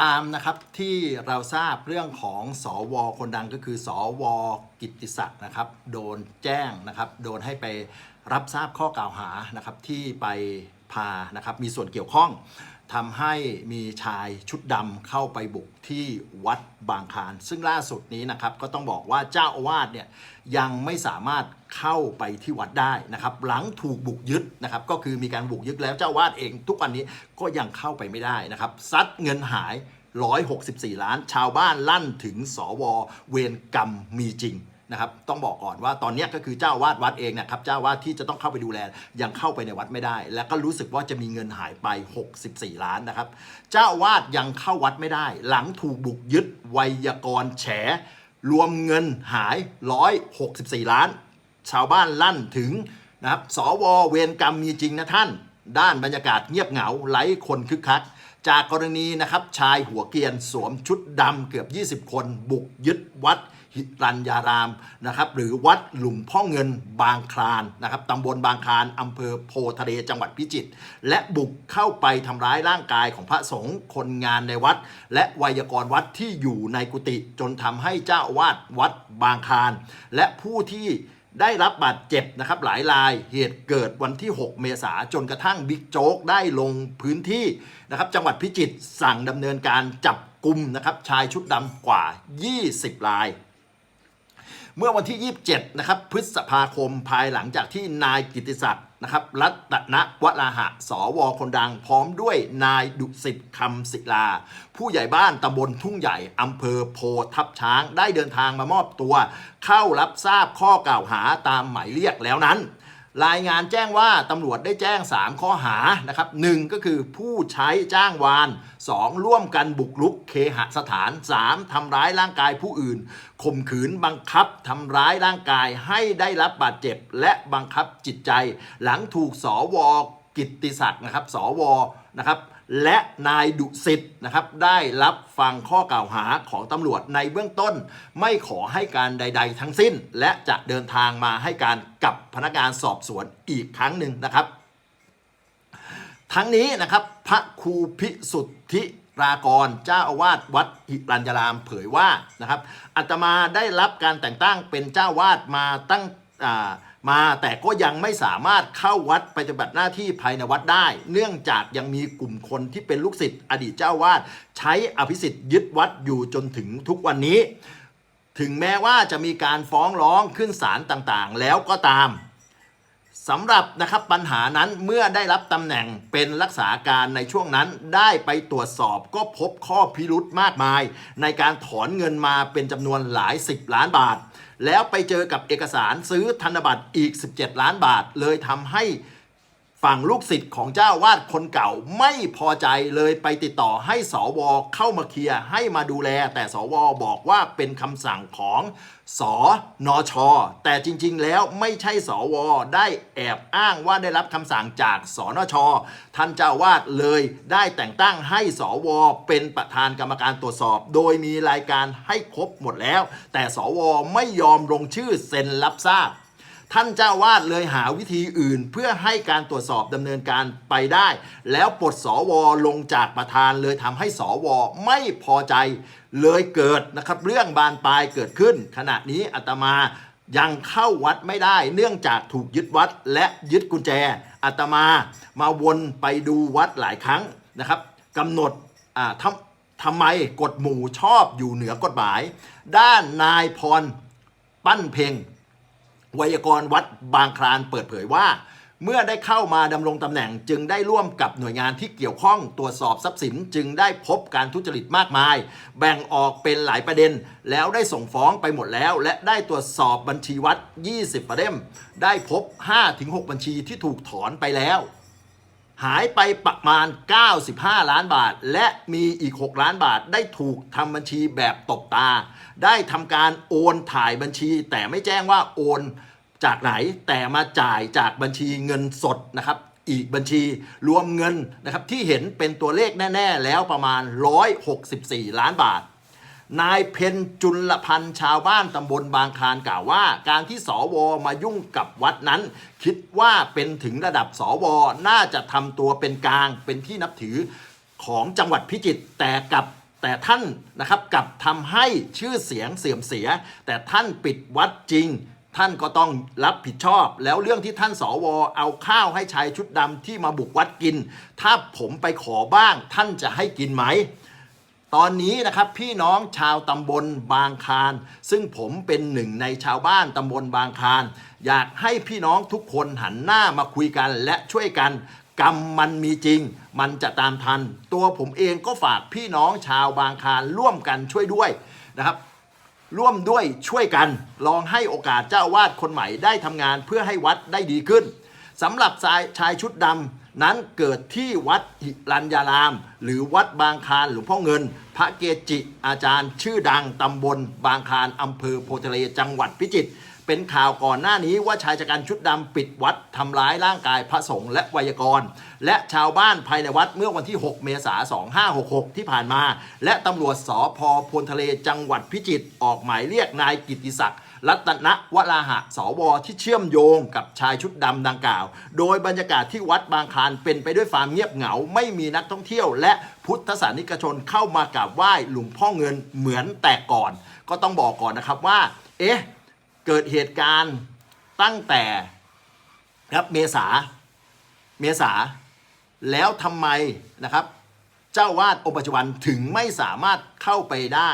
ตามนะครับที่เราทราบเรื่องของสอวคนดังก็คือสอวกิตติศักดิ์นะครับ โดนแจ้งนะครับโดนให้ไปรับทราบข้อกล่าวหานะครับที่ไปพานะครับมีส่วนเกี่ยวข้อง ทำให้มีชายชุดดำเข้าไปบุกที่วัดบางคานซึ่งล่าสุดนี้นะครับก็ต้องบอกว่าเจ้าอาวาสเนี่ยยังไม่สามารถเข้าไปที่วัดได้นะครับ หลังถูกบุกยึดนะครับ ก็คือมีการบุกยึดแล้วเจ้าอาวาสเองทุกวันนี้ก็ยังเข้าไปไม่ได้นะครับซัดเงินหาย 164 ล้าน ชาวบ้านลั่นถึงสวเวรกรรมมีจริง นะครับต้องบอกก่อนว่าตอนนี้ก็คือเจ้าวาดวัดเองนะครับเจ้าวาดที่จะต้องเข้าไปดูแลยังเข้าไปในวัดไม่ได้ และก็รู้สึกว่าจะมีเงินหายไป 64 ล้านนะครับเจ้าวาดยังเข้าวัดไม่ได้ หลังถูกบุกยึดไวยากรณ์แฉ รวมเงินหาย 164 ล้าน ชาวบ้านลั่นถึงนะครับสวเวรกรรมมีจริงนะท่าน ด้านบรรยากาศเงียบเหงาไร้คนคึกคักจากกรณีนะครับชายหัวเกียนสวมชุดดำเกือบ 20 คน บุกยึดวัด หิรัญญารามนะครับหรือวัดหลุมพ่อเงินบางคลานนะครับตำบลบางคลานอำเภอโพทะเลจังหวัดพิจิตรและบุกเข้าไปทำร้ายร่างกายของพระสงฆ์คนงานในวัด และไวยากรวัดที่อยู่ในกุฏิจนทำให้เจ้าอาวาดวัดบางคลาน และผู้ที่ได้รับบาดเจ็บนะครับหลายรายเหตุเกิดวันที่ 6 เมษาจนกระทั่งบิ๊กโจ๊กได้ลงพื้นที่นะครับจังหวัดพิจิตรสั่งดำเนินการจับกลุ่มนะครับชายชุดดำกว่า 20ราย เมื่อวันที่ 27 นะครับ พฤษภาคมภายหลังจากที่นายกิติศักดิ์นะครับ รัตนวราหะ สวคนดัง พร้อมด้วยนายดุสิตคำศิลา ผู้ใหญ่บ้านตำบลทุ่งใหญ่อำเภอโพทับช้างได้เดินทางมามอบตัว เข้ารับทราบข้อกล่าวหาตามหมายเรียกแล้วนั้น รายงานแจ้งว่าตำรวจได้แจ้ง 3 ข้อหานะครับหนึ่งก็คือผู้ใช้จ้างวาน 2. ร่วมกันบุกรุกเคหสถาน 3. ทำร้ายร่างกายผู้อื่นข่มขืนบังคับทำร้ายร่างกายให้ได้รับบาดเจ็บ และบังคับจิตใจ หลังถูกสวกิตติศักดิ์นะครับ สวนะครับ และนายดุสิตนะครับได้รับฟังข้อกล่าวหาของตำรวจในเบื้องต้น ไม่ขอให้การใด ๆ ทั้งสิ้น และจะเดินทางมาให้การกับพนักงานสอบสวนอีกครั้งหนึ่งนะครับ ทั้งนี้นะครับพระครูพิสุทธิรากรเจ้าอาวาสวัดหิรัญญารามเผยว่านะครับอาตมาได้รับการแต่งตั้งเป็นเจ้าวาดมาตั้ง มาแต่ก็ยังไม่สามารถเข้าวัดปฏิบัติหน้าที่ภายในวัดได้ เนื่องจากยังมีกลุ่มคนที่เป็นลูกศิษย์อดีตเจ้าวาดใช้อภิสิทธิ์ยึดวัดอยู่จนถึงทุกวันนี้ ถึงแม้ว่าจะมีการฟ้องร้องขึ้นศาลต่างๆ แล้วก็ตาม สำหรับนะครับปัญหานั้นเมื่อได้รับตำแหน่งเป็นรักษาการในช่วงนั้นได้ไปตรวจสอบก็พบข้อพิรุธมากมาย ในการถอนเงินมาเป็นจำนวนหลาย 10 ล้านบาท แล้วไปเจอกับเอกสารซื้อธนบัตรอีก 17 ล้านบาท เลยทำให้ ฝั่งลูกศิษย์ของเจ้าวาดคนเก่าไม่พอใจเลยไปติดต่อให้สวเข้ามาเคลียร์ให้มาดูแล แต่สวบอกว่าเป็นคำสั่งของสนช แต่จริงๆ แล้วไม่ใช่สวได้แอบอ้างว่าได้รับคำสั่งจากสนช ท่านเจ้าวาดเลยได้แต่งตั้งให้สวเป็นประธานกรรมการตรวจสอบ โดยมีรายการให้ครบหมดแล้ว แต่สวไม่ยอมลงชื่อเซ็นรับทราบ ท่านเจ้าวาดเลยหาวิธีอื่น เพื่อให้การตรวจสอบดำเนินการไปได้ แล้วปลดสวลงจากประธานเลยทำให้สวไม่พอใจเลยเกิดนะครับเรื่องบานปลายเกิดขึ้น ขณะนี้อาตมายังเข้าวัดไม่ได้ เนื่องจากถูกยึดวัดและยึดกุญแจอาตมามาวนไปดูวัดหลายครั้งนะครับกำหนดอ่าทำทำไมกฎหมู่ชอบอยู่เหนือกฎหมาย ด้านนายพรปั้นเพ็ง ไวยากรณ์วัดบางคลานเปิดเผยว่า เมื่อได้เข้ามาดำรงตำแหน่งจึงได้ร่วมกับหน่วยงานที่เกี่ยวข้องตรวจสอบทรัพย์สินจึงได้พบการทุจริตมากมาย แบ่งออกเป็นหลายประเด็น แล้วได้ส่งฟ้องไปหมดแล้ว และได้ตรวจสอบบัญชีวัด 20 ประเด็นได้พบ 5-6 บัญชีที่ถูกถอนไปแล้ว หายไปประมาณ 95 ล้านบาท และมีอีก 6 ล้านบาท ได้ถูกทำบัญชีแบบตบตา ได้ทำการโอนถ่ายบัญชี แต่ไม่แจ้งว่าโอนจากไหนแต่มาจ่ายจากบัญชีเงินสดนะครับอีกบัญชีรวมเงินนะครับที่เห็นเป็นตัวเลขแน่ ๆ แล้วประมาณ 164 ล้านบาท นายเพนจุลพันธ์ชาวบ้านตำบลบางคานกล่าวว่า การที่สวมายุ่งกับวัดนั้น คิดว่าเป็นถึงระดับสวน่าจะทำตัวเป็นกลางเป็นที่นับถือของจังหวัดพิจิตรแต่กับแต่ท่านนะครับกับทำให้ชื่อเสียงเสื่อมเสีย แต่ท่านปิดวัดจริง ท่านก็ต้องรับผิดชอบ แล้วเรื่องที่ท่านสวเอาข้าวให้ชายชุดดำที่มาบุกวัดกิน ถ้าผมไปขอบ้างท่านจะให้กินไหม ตอนนี้นะครับพี่น้องชาวตำบลบางคาร ซึ่งผมเป็นหนึ่งในชาวบ้านตำบลบางคาร อยากให้พี่น้องทุกคนหันหน้ามาคุยกันและช่วยกัน กรรมมันมีจริง มันจะตามทัน ตัวผมเองก็ฝากพี่น้องชาวบางคารร่วมกันช่วยด้วยนะครับ ร่วมด้วยช่วยกันลองให้โอกาสเจ้าอาวาดคนใหม่ได้ทำงานเพื่อให้วัดได้ดีขึ้นสำหรับชายชายชุดดำ นั้นเกิดที่วัดหิรัญญาราม หรือวัดบางคารหลวงพ่อเงิน พระเกจิอาจารย์ ชื่อดังตำบลบางคารอำเภอโพทะเลจังหวัดพิจิตรเป็นข่าวก่อนหน้านี้ว่าชายชะกันชุดดำปิดวัดทำร้ายร่างกายพระสงฆ์และไวยากรณ์และชาวบ้านภายในวัดเมื่อวันที่ 6 เมษายน 2566 ที่ผ่านมา และตำรวจสพพลทะเลจังหวัดพิจิตรออกหมายเรียกนายกิติศักดิ์ รัตนวราหะสวที่เชื่อมโยงกับชายชุดดำดังกล่าว โดยบรรยากาศที่วัดบางคลานเป็นไปด้วยความเงียบเหงา ไม่มีนักท่องเที่ยว และพุทธศาสนิกชนเข้ามากราบไหว้หลวงพ่อเงินเหมือนแต่ก่อน ก็ต้องบอกก่อนนะครับว่า เอ๊ะ เกิดเหตุการณ์ตั้งแต่ครับเมษาเมษาแล้วทำไมนะครับ เจ้าวาดองค์ปัจจุบันถึงไม่สามารถเข้าไปได้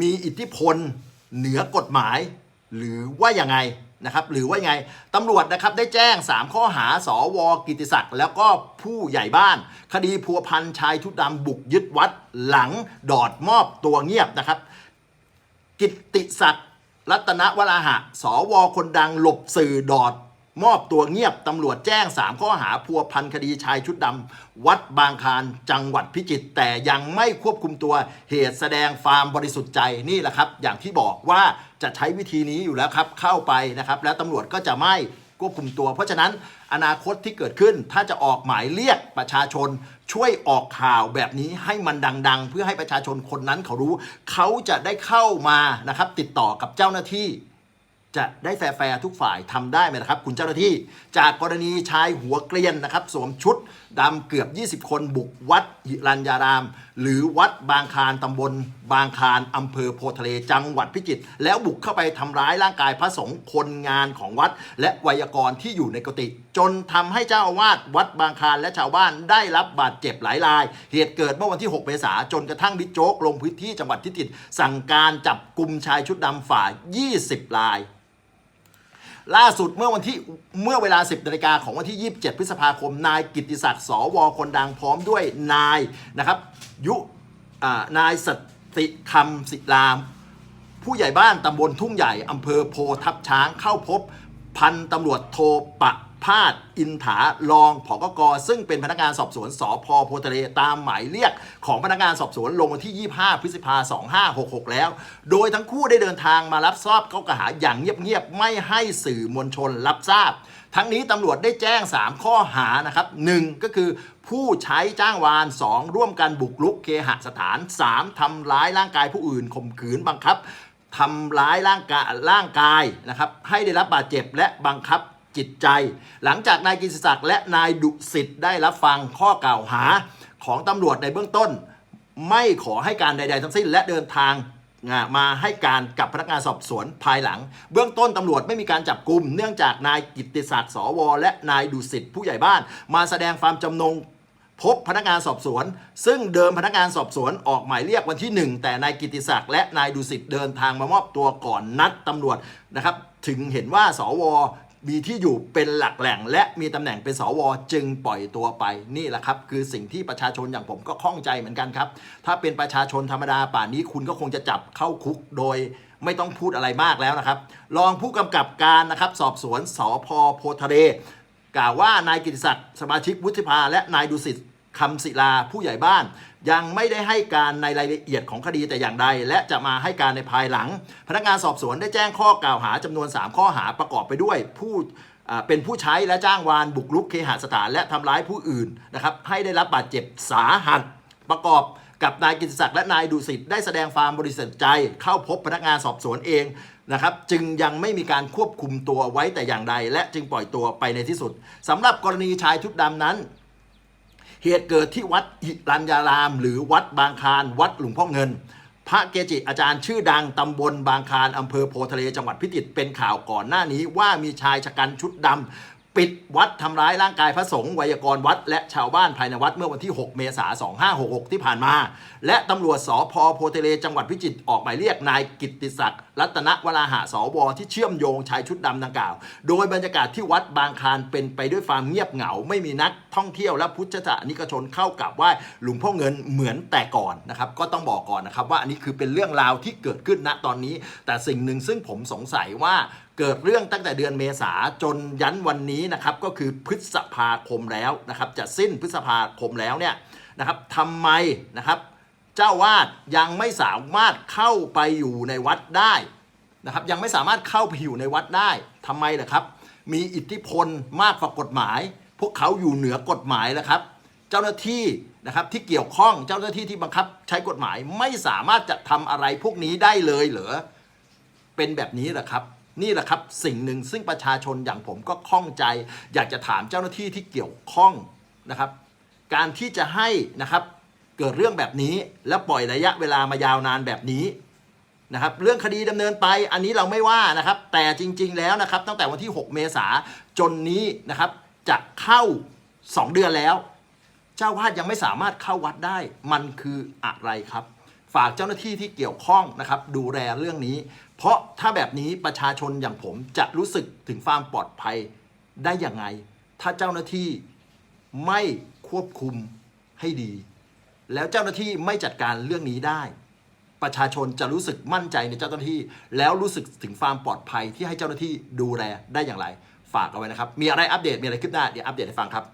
มีอิทธิพล เหนือกฎหมาย หรือว่ายังไงนะครับหรือว่ายังไงตำรวจนะครับได้แจ้ง 3 ข้อหาสวกิติศักดิ์แล้วก็ผู้ใหญ่บ้าน คดีพัวพันชายทุดดำบุกยึดวัดหลังดอดมอบตัวเงียบนะครับ กิตติศักดิ์รัตนวราหะสวคนดังหลบสื่อดอด มอบตัวเงียบตำรวจแจ้ง 3 ข้อหาพัวพันคดีชายชุดดำวัดบางคารจังหวัดพิจิตรแต่ยังไม่ควบคุมตัวเหตุแสดงฟาร์มบริสุทธิ์ใจนี่แหละครับ อย่างที่บอกว่าจะใช้วิธีนี้อยู่แล้วครับ เข้าไปนะครับ แล้วตำรวจก็จะไม่ควบคุมตัว เพราะฉะนั้นอนาคตที่เกิดขึ้นถ้าจะออกหมายเรียกประชาชน ช่วยออกข่าวแบบนี้ให้มันดัง ๆ เพื่อให้ประชาชนคนนั้นเขารู้ เขาจะได้เข้ามานะครับติดต่อกับเจ้าหน้าที่ จะได้แฟร์ทุกฝ่ายทำได้ไหมนะครับ คุณเจ้าหน้าที่ จากกรณีชายหัวเกรียนนะครับ สวมชุดดำเกือบ 20 คนบุกวัดหิรัญญาราม หรือวัดบางคารตำบล บางคารอำเภอโพทะเลจังหวัดพิจิตรแล้วบุกเข้าไปทำร้ายร่างกายพระสงฆ์คนงานของวัด และไวยากรณ์ที่อยู่ในกุฏิจนทำให้เจ้าอาวาสวัดบางคารและชาวบ้านได้รับบาดเจ็บหลายราย เหตุเกิดเมื่อวันที่ 6 เมษายนจนกระทั่งบิ๊กโจ๊กลงพื้นที่จังหวัดพิจิตรสั่งการจับกลุ่มชายชุดดำฝ่าย 20ราย ล่าสุดเมื่อวันที่เมื่อเวลา 10นาฬิกาของวันที่ 27 พฤษภาคม นายกิติศักดิ์สวคนดังพร้อมด้วยนายนะครับยุอ่านายสติคำศิลาม ผู้ใหญ่บ้านตำบลทุ่งใหญ่อำเภอโพทับช้างเข้าพบพันตำรวจโทปะ พาดอินถารองผกกซึ่งเป็นพนักงานสอบสวนสพโพทะเลตามหมายเรียกของพนักงานสอบสวนลงวันที่ 25 พฤษภาคม2566 แล้ว โดยทั้งคู่ได้เดินทางมารับทราบข้อกล่าวหาอย่างเงียบๆไม่ให้สื่อมวลชนรับทราบ ทั้งนี้ตำรวจได้แจ้ง 3 ข้อหานะครับ 1. ก็คือผู้ใช้จ้างวาน 2. ร่วมกันบุกรุกเคหสถาน 3. ทำร้ายร่างกายผู้อื่นข่มขืนบังคับทำร้ายร่างกายร่างกายนะครับให้ได้รับบาดเจ็บและบังคับ จิตใจ หลังจากนายกิติศักดิ์และนายดุสิทธิ์ได้รับฟังข้อกล่าวหาของตำรวจในเบื้องต้น ไม่ขอให้การใด ๆ ทั้งสิ้น และเดินทางมาให้การกับพนักงานสอบสวนภายหลัง เบื้องต้นตำรวจไม่มีการจับกลุ่ม เนื่องจากนายกิติศักดิ์สว และนายดุสิทธิ์ผู้ใหญ่บ้าน มาแสดงความจำนงพบพนักงานสอบสวน ซึ่งเดิมพนักงานสอบสวนออกหมายเรียกวันที่ 1 แต่นายกิติศักดิ์และนายดุสิตเดินทางมามอบตัวก่อนนัดตำรวจนะครับ ถึงเห็นว่าสว มีที่อยู่เป็นหลักแหล่ง และมีตำแหน่งเป็นสวจึงปล่อยตัวไปนี่แหละครับ คือสิ่งที่ประชาชนอย่างผมก็ข้องใจเหมือนกันครับ ถ้าเป็นประชาชนธรรมดาป่านนี้คุณก็คงจะจับเข้าคุกโดยไม่ต้องพูดอะไรมากแล้วนะครับ รองผู้กำกับการนะครับ สอบสวนสพโพธิ์ทะเลกล่าวว่านายกิติศักดิ์สมาชิกวุฒิภาและนายดุสิต คำศิลาผู้ใหญ่บ้าน ยังไม่ได้ให้การในรายละเอียดของคดีแต่อย่างใด และจะมาให้การในภายหลัง พนักงานสอบสวนได้แจ้งข้อกล่าวหาจำนวน 3 ข้อหาประกอบไปด้วยผู้เป็นผู้ใช้และจ้างวานบุกรุกเคหสถานและทำร้ายผู้อื่นนะครับให้ได้รับบาดเจ็บสาหัสประกอบกับนายกิติศักดิ์และนายดุสิตได้แสดงความบริสุทธิ์ใจ เข้าพบพนักงานสอบสวนเองนะครับ จึงยังไม่มีการควบคุมตัวไว้แต่อย่างใด และจึงปล่อยตัวไปในที่สุดสำหรับกรณีชายชุดดำนั้น เหตุเกิดที่วัดหิรัญญาราม หรือวัดบางคานวัดหลวงพ่อเงิน พระเกจิอาจารย์ชื่อดังตำบลบางคานอำเภอโพทะเลจังหวัดพิจิตรเป็นข่าวก่อนหน้านี้ว่ามีชายชะกันชุดดำปิดวัดทำร้ายร่างกายพระสงฆ์ไวยากรณ์วัด และชาวบ้านภายในวัดเมื่อวันที่ 6 เมษายน 2566 ที่ผ่านมา และตำรวจสพโพทะเลจังหวัดพิจิตรออกหมายเรียกนายกิตติศักดิ์รัตนวราหะสวที่เชื่อมโยงชายชุดดำดังกล่าว โดยบรรยากาศที่วัดบางคานเป็นไปด้วยความเงียบเหงา ไม่มีนักท่องเที่ยวและพุทธศาสนิกชนเข้ากราบไหว้หลวงพ่อเงินเหมือนแต่ก่อนนะครับก็ต้องบอกก่อนนะครับว่าอันนี้คือเป็นเรื่องราวที่เกิดขึ้นณตอนนี้ แต่สิ่งหนึ่งซึ่งผมสงสัยว่าเกิดเรื่องตั้งแต่เดือนเมษาจนยันวันนี้นะครับก็คือพฤษภาคมแล้วนะครับจะสิ้นพฤษภาคมแล้วเนี่ยนะครับทำไมนะครับ เจ้าวาดยังไม่สามารถเข้าไปอยู่ในวัดได้นะครับ ยังไม่สามารถเข้าไปอยู่ในวัดได้ทำไมล่ะครับ มีอิทธิพลมากกว่ากฎหมาย พวกเขาอยู่เหนือกฎหมายแล้วครับ เจ้าหน้าที่นะครับที่เกี่ยวข้องเจ้าหน้าที่ที่บังคับ ใช้กฎหมายไม่สามารถจะทำอะไรพวกนี้ได้เลยเหรอเป็นแบบนี้แหละครับ นี่แหละครับสิ่งหนึ่งซึ่งประชาชนอย่างผมก็ข้องใจ อยากจะถามเจ้าหน้าที่ที่เกี่ยวข้องนะครับ การที่จะให้นะครับ เกิดเรื่องแบบนี้ แล้วปล่อยระยะเวลามายาวนานแบบนี้นะครับเรื่องคดีดำเนินไปอันนี้เราไม่ว่านะครับ แต่จริง ๆ แล้วนะครับ ตั้งแต่วันที่ 6 เมษาจนนี้นะครับ จะเข้า 2 เดือนแล้ว เจ้าวาดยังไม่สามารถเข้าวัดได้ มันคืออะไรครับ ฝากเจ้าหน้าที่ที่เกี่ยวข้องนะครับ ดูแลเรื่องนี้ เพราะถ้าแบบนี้ประชาชนอย่างผมจะรู้สึกถึงความปลอดภัยได้อย่างไง ถ้าเจ้าหน้าที่ไม่ควบคุมให้ดี แล้วเจ้าหน้าที่ไม่จัดการเรื่องนี้ได้ ประชาชนจะรู้สึกมั่นใจในเจ้าหน้าที่ แล้วรู้สึกถึงความปลอดภัยที่ให้เจ้าหน้าที่ดูแลได้อย่างไร ฝากเอาไว้นะครับ มีอะไรอัปเดตมีอะไรคืบหน้าเดี๋ยวอัปเดตให้ฟังครับ